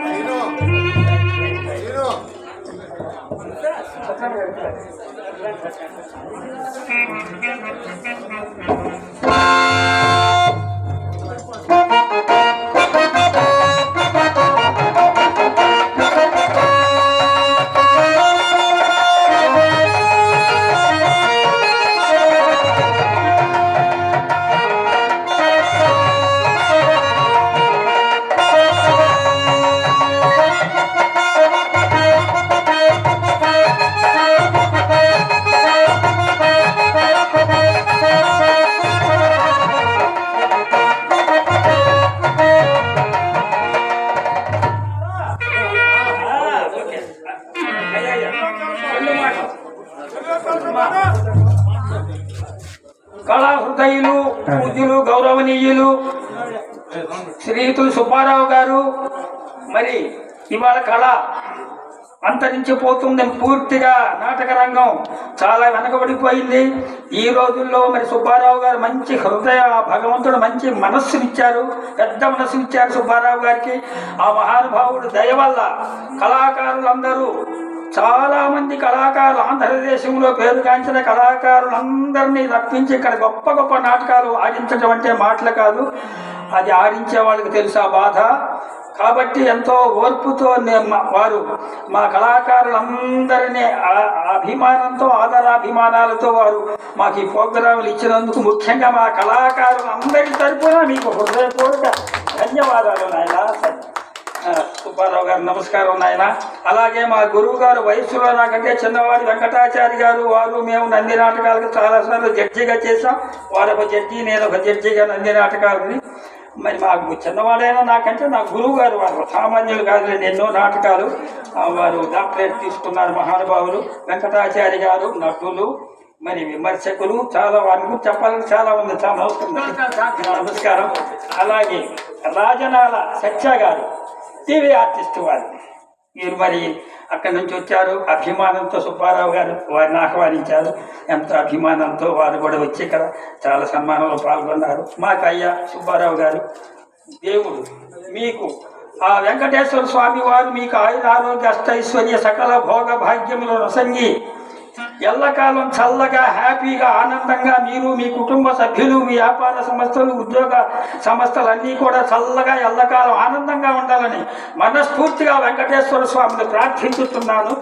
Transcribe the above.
కళా హృదయులు పూజ్యులు గౌరవనీయులు శ్రీయుతులు సుబ్బారావు గారు మరి ఇవాళ కళ అంతరించిపోతుంది. పూర్తిగా నాటక రంగం చాలా వెనకబడిపోయింది. ఈ రోజుల్లో మరి సుబ్బారావు గారు మంచి హృదయ భగవంతుడు మంచి మనస్సునిచ్చారు పెద్ద మనస్సునిచ్చారు సుబ్బారావు గారికి. ఆ మహానుభావుడు దయ వల్ల కళాకారులందరూ చాలా మంది కళాకారులు ఆంధ్రదేశంలో పేరుగాంచిన కళాకారులందరినీ రప్పించి ఇక్కడ గొప్ప గొప్ప నాటకాలు ఆడించడం అంటే మాటలు కాదు. అది ఆడించే వాళ్ళకి తెలుసా బాధ? కాబట్టి ఎంతో ఓర్పుతో మా- వారు మా కళాకారులందరినీ అభిమానంతో ఆదరాభిమానాలతో వారు మాకు ఈ ప్రోగ్రాములు ఇచ్చినందుకు ముఖ్యంగా మా కళాకారులందరి తరపున మీకు హృదయపూర్వక ధన్యవాదాలు నాయన. సుబ్బారావు గారు నమస్కారం నాయన. అలాగే మా గురువు గారు వయసులో నాకంటే చిన్నవాడు వెంకటాచారి గారు వారు మేము నంది నాటకాలకు చాలాసార్లు జడ్జిగా చేశాం. వారు ఒక జడ్జి నేను ఒక జడ్జిగా నంది నాటకాలని. మరి మాకు చిన్నవాడైనా నాకంటే నా గురువు గారు వారు సామాన్యులు కాదు ఎన్నో నాటకాలు. వారు డాక్టరేట్ తీసుకున్నారు మహానుభావులు. వెంకటాచారి గారు నటులు మరి విమర్శకులు. చాలా వారి గురించి చెప్పాలని చాలా ఉంది చాలా అవసరం నమస్కారం. అలాగే రాజనాల సత్య గారు. టీవీ ఆర్టిస్ట్ వారు మీరు మరి అక్కడి నుంచి వచ్చారు అభిమానంతో సుబ్బారావు గారు వారిని ఆహ్వానించారు. ఎంతో అభిమానంతో వారు కూడా వచ్చి ఇక్కడ చాలా సన్మానంలో పాల్గొన్నారు. మాకు అయ్యా సుబ్బారావు గారు దేవుడు మీకు ఆ వెంకటేశ్వర స్వామి వారు మీకు ఆయుర ఆరోగ్య అష్టైశ్వర్య సకల భోగ భాగ్యములు రసంగి ఎల్లకాలం చల్లగా హ్యాపీగా ఆనందంగా మీరు మీ కుటుంబ సభ్యులు మీ వ్యాపార సంస్థలు ఉద్యోగ సంస్థలన్నీ కూడా చల్లగా ఎల్లకాలం ఆనందంగా ఉండాలని మనస్ఫూర్తిగా వెంకటేశ్వర స్వామిని ప్రార్థించుతున్నాను.